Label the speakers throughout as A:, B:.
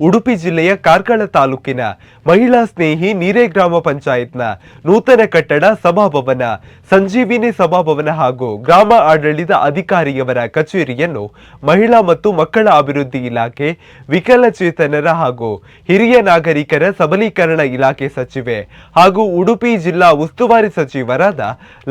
A: ಉಡುಪಿ ಜಿಲ್ಲೆಯ ಕಾರ್ಕಳ ತಾಲೂಕಿನ ಮಹಿಳಾ ಸ್ನೇಹಿ ನೀರೆ ಗ್ರಾಮ ಪಂಚಾಯತ್ನ ನೂತನ ಕಟ್ಟಡ ಸಭಾಭವನ, ಸಂಜೀವಿನಿ ಸಭಾಭವನ ಹಾಗೂ ಗ್ರಾಮ ಆಡಳಿತ ಅಧಿಕಾರಿಯವರ ಕಚೇರಿಯನ್ನು ಮಹಿಳಾ ಮತ್ತು ಮಕ್ಕಳ ಅಭಿವೃದ್ಧಿ ಇಲಾಖೆ, ವಿಕಲಚೇತನರ ಹಾಗೂ ಹಿರಿಯ ನಾಗರಿಕರ ಸಬಲೀಕರಣ ಇಲಾಖೆ ಸಚಿವೆ ಹಾಗೂ ಉಡುಪಿ ಜಿಲ್ಲಾ ಉಸ್ತುವಾರಿ ಸಚಿವರಾದ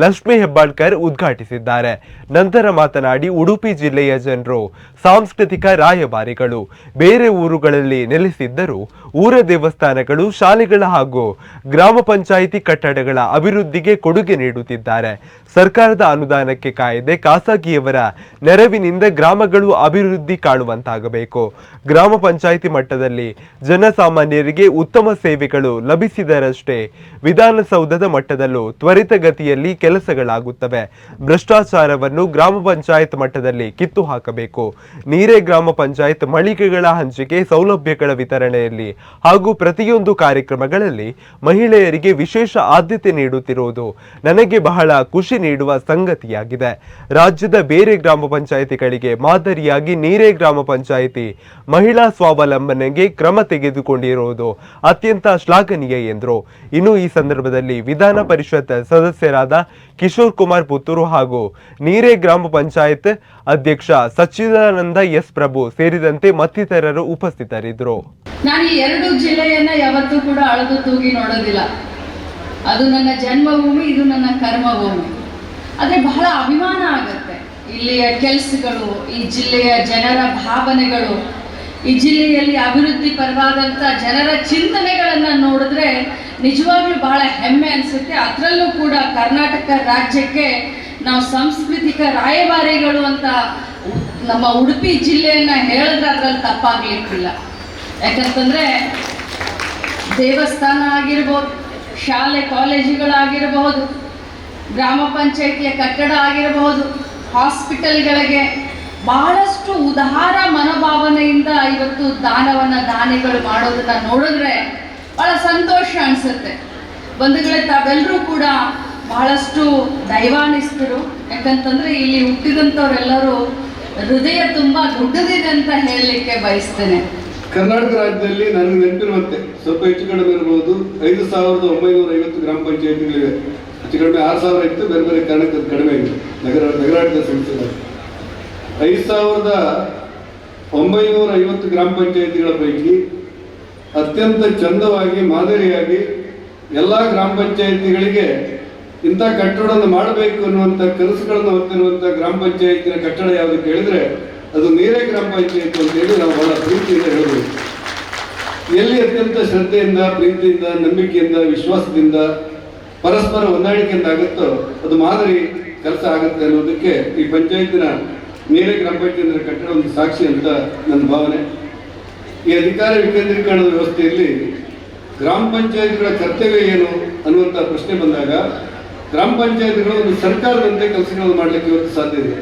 A: ಲಕ್ಷ್ಮೀ ಹೆಬ್ಬಾಳ್ಕರ್ ಉದ್ಘಾಟಿಸಿದ್ದಾರೆ. ನಂತರ ಮಾತನಾಡಿ ಉಡುಪಿ ಜಿಲ್ಲೆಯ ಜನರು ಸಾಂಸ್ಕೃತಿಕ ರಾಯಭಾರಿಗಳು, ಬೇರೆ ಊರುಗಳಲ್ಲಿ ನೆಲೆಸಿದ್ದರೂ ಊರ ದೇವಸ್ಥಾನಗಳು, ಶಾಲೆಗಳ ಹಾಗೂ ಗ್ರಾಮ ಪಂಚಾಯಿತಿ ಕಟ್ಟಡಗಳ ಅಭಿವೃದ್ಧಿಗೆ ಕೊಡುಗೆ ನೀಡುತ್ತಿದ್ದಾರೆ. ಸರ್ಕಾರದ ಅನುದಾನಕ್ಕೆ ಕಾಯದೆ ಖಾಸಗಿಯವರ ನೆರವಿನಿಂದ ಗ್ರಾಮಗಳು ಅಭಿವೃದ್ಧಿ ಕಾಣುವಂತಾಗಬೇಕು. ಗ್ರಾಮ ಪಂಚಾಯಿತಿ ಮಟ್ಟದಲ್ಲಿ ಜನಸಾಮಾನ್ಯರಿಗೆ ಉತ್ತಮ ಸೇವೆಗಳು ಲಭಿಸಿದರಷ್ಟೇ ವಿಧಾನಸೌಧದ ಮಟ್ಟದಲ್ಲೂ ತ್ವರಿತಗತಿಯಲ್ಲಿ ಕೆಲಸಗಳಾಗುತ್ತವೆ. ಭ್ರಷ್ಟಾಚಾರವನ್ನು ಗ್ರಾಮ ಪಂಚಾಯತ್ ಮಟ್ಟದಲ್ಲಿ ಕಿತ್ತು ಹಾಕಬೇಕು ನೀರೇ ಗ್ರಾಮ ಪಂಚಾಯತ್ ಮಳಿಗೆಗಳ ಹಂಚಿಕೆ ಸೌಲಭ್ಯಗಳ ವಿತರಣೆಯಲ್ಲಿ ಹಾಗೂ ಪ್ರತಿಯೊಂದು ಕಾರ್ಯಕ್ರಮಗಳಲ್ಲಿ ಮಹಿಳೆಯರಿಗೆ ವಿಶೇಷ ಆದ್ಯತೆ ನೀಡುತ್ತಿರುವುದು ನನಗೆ ಬಹಳ ಖುಷಿ ನೀಡುವ ಸಂಗತಿಯಾಗಿದೆ. ರಾಜ್ಯದ ಬೇರೆ ಗ್ರಾಮ ಪಂಚಾಯಿತಿಗಳಿಗೆ ಮಾದರಿಯಾಗಿ ನೀರೇ ಗ್ರಾಮ ಪಂಚಾಯಿತಿ ಮಹಿಳಾ ಸ್ವಾವಲಂಬನೆಗೆ ಕ್ರಮ ತೆಗೆದುಕೊಂಡಿರುವುದು ಅತ್ಯಂತ ಶ್ಲಾಘನೀಯ ಎಂದರು. ಇನ್ನು ಈ ಸಂದರ್ಭದಲ್ಲಿ ವಿಧಾನ ಪರಿಷತ್ ಸದಸ್ಯರಾದ ಕಿಶೋರ್ ಕುಮಾರ್ ಪುತ್ತೂರು ಹಾಗೂ ನೀರೇ ಗ್ರಾಮ ಪಂಚಾಯತ್ ಅಧ್ಯಕ್ಷ ಸಚ್ಚಿದಾನಂದ ಎಸ್ ಪ್ರಭು ಸೇರಿದಂತೆ ಮತ್ತಿತರರು ಉಪಸ್ಥಿತರಿದ್ದರು.
B: ನಾನು ಈ ಎರಡು ಜಿಲ್ಲೆಯನ್ನ ಯಾವತ್ತೂ ಕೂಡ ಅಳದು ತೂಗಿ ನೋಡೋದಿಲ್ಲ. ಅದು ನನ್ನ ಜನ್ಮಭೂಮಿ, ಇದು ನನ್ನ ಕರ್ಮಭೂಮಿ. ಆದರೆ ಬಹಳ ಅಭಿಮಾನ ಆಗತ್ತೆ. ಇಲ್ಲಿಯ ಕೆಲಸಗಳು, ಈ ಜಿಲ್ಲೆಯ ಜನರ ಭಾವನೆಗಳು, ಈ ಜಿಲ್ಲೆಯಲ್ಲಿ ಅಭಿವೃದ್ಧಿ ಪರವಾದಂತ ಜನರ ಚಿಂತನೆಗಳನ್ನು ನೋಡಿದ್ರೆ ನಿಜವಾಗ್ಲೂ ಬಹಳ ಹೆಮ್ಮೆ ಅನ್ಸುತ್ತೆ. ಅದರಲ್ಲೂ ಕೂಡ ಕರ್ನಾಟಕ ರಾಜ್ಯಕ್ಕೆ ನಾವು ಸಾಂಸ್ಕೃತಿಕ ರಾಯಭಾರಿಗಳು ಅಂತ ನಮ್ಮ ಉಡುಪಿ ಜಿಲ್ಲೆಯನ್ನ ಹೇಳಿದ್ರೆ ಅದ್ರಲ್ಲಿ ತಪ್ಪಾಗ್ಲಿಕ್ಕಿಲ್ಲ. ಯಾಕಂತಂದ್ರೆ ದೇವಸ್ಥಾನ ಆಗಿರ್ಬೋದು, ಶಾಲೆ ಕಾಲೇಜುಗಳಾಗಿರಬಹುದು ಗ್ರಾಮ ಪಂಚಾಯಿತಿಯ ಕಟ್ಟಡ ಆಗಿರಬಹುದು ಹಾಸ್ಪಿಟಲ್ಗಳಿಗೆ ಬಹಳಷ್ಟು ಉದಾರ ಮನೋಭಾವನೆಯಿಂದ ಇವತ್ತು ದಾನವನ್ನು ದಾನಿಗಳು ಮಾಡೋದನ್ನ ನೋಡಿದ್ರೆ ಬಹಳ ಸಂತೋಷ ಅನಿಸುತ್ತೆ. ಬಂಧುಗಳೇ, ತಾವೆಲ್ಲರೂ ಕೂಡ ಬಹಳಷ್ಟು ದೈವಾನಿಸ್ತರು ಯಾಕಂತಂದ್ರೆ ಇಲ್ಲಿ ಹುಟ್ಟಿದಂಥವರೆಲ್ಲರೂ ಹೃದಯ ತುಂಬಾ ದೊಡ್ಡದಿದೆ ಅಂತ ಹೇಳಲಿಕ್ಕೆ ಬಯಸ್ತೇನೆ.
C: ಕರ್ನಾಟಕ ರಾಜ್ಯದಲ್ಲಿ ನನಗೆ ನೆನಪಿರುವಂತೆ ಸ್ವಲ್ಪ ಹೆಚ್ಚು ಕಡಿಮೆ ಇರಬಹುದು ಐದು ಸಾವಿರದ ಒಂಬೈನೂರ ಐವತ್ತು ಗ್ರಾಮ ಪಂಚಾಯತಿಗಳಿವೆ ಹೆಚ್ಚು ಕಡಿಮೆ ಆರು ಸಾವಿರ ಇತ್ತು. ಬೇರೆ ಬೇರೆ ಕಾರಣಕ್ಕೆ ಕಡಿಮೆ ಇದೆ ನಗರ ನಗರಾಟದ ಸಂಸ್ಥೆಗಳು ಐದು ಸಾವಿರದ ಒಂಬೈನೂರ ಐವತ್ತು ಗ್ರಾಮ ಪಂಚಾಯಿತಿಗಳ ಪೈಕಿ ಅತ್ಯಂತ ಚಂದವಾಗಿ, ಮಾದರಿಯಾಗಿ ಎಲ್ಲ ಗ್ರಾಮ ಪಂಚಾಯತಿಗಳಿಗೆ ಇಂಥ ಕಟ್ಟಡವನ್ನು ಮಾಡಬೇಕು ಅನ್ನುವಂಥ ಕನಸುಗಳನ್ನು ಹೊತ್ತಿರುವಂಥ ಗ್ರಾಮ ಪಂಚಾಯತಿನ ಕಟ್ಟಡ ಯಾವುದು ಕೇಳಿದ್ರೆ ಅದು ನೀರೇ ಗ್ರಾಮ ಪಂಚಾಯತ್ ಅಂತ ಹೇಳಿ ನಾವು ಬಹಳ ಪ್ರೀತಿಯಿಂದ ಹೇಳ್ಬೋದು. ಎಲ್ಲಿ ಅತ್ಯಂತ ಶ್ರದ್ಧೆಯಿಂದ, ಪ್ರೀತಿಯಿಂದ, ನಂಬಿಕೆಯಿಂದ, ವಿಶ್ವಾಸದಿಂದ, ಪರಸ್ಪರ ಹೊಂದಾಣಿಕೆಯಿಂದ ಆಗುತ್ತೋ ಅದು ಮಾದರಿ ಕೆಲಸ ಆಗುತ್ತೆ ಅನ್ನೋದಕ್ಕೆ ಈ ಪಂಚಾಯತಿನ ನೀರೇ ಗ್ರಾಮ ಪಂಚಾಯತ್ ಕಟ್ಟಡ ಒಂದು ಸಾಕ್ಷಿ ಅಂತ ನನ್ನ ಭಾವನೆ. ಈ ಅಧಿಕಾರ ವಿಕೇಂದ್ರೀಕರಣದ ವ್ಯವಸ್ಥೆಯಲ್ಲಿ ಗ್ರಾಮ ಪಂಚಾಯತ್ಗಳ ಕರ್ತವ್ಯ ಏನು ಅನ್ನುವಂಥ ಪ್ರಶ್ನೆ ಬಂದಾಗ ಗ್ರಾಮ ಪಂಚಾಯತ್ಗಳು ಒಂದು ಸರ್ಕಾರದಂತೆ ಕೆಲಸಗಳನ್ನು ಮಾಡಲಿಕ್ಕೆ ಇವತ್ತು ಸಾಧ್ಯ ಇದೆ.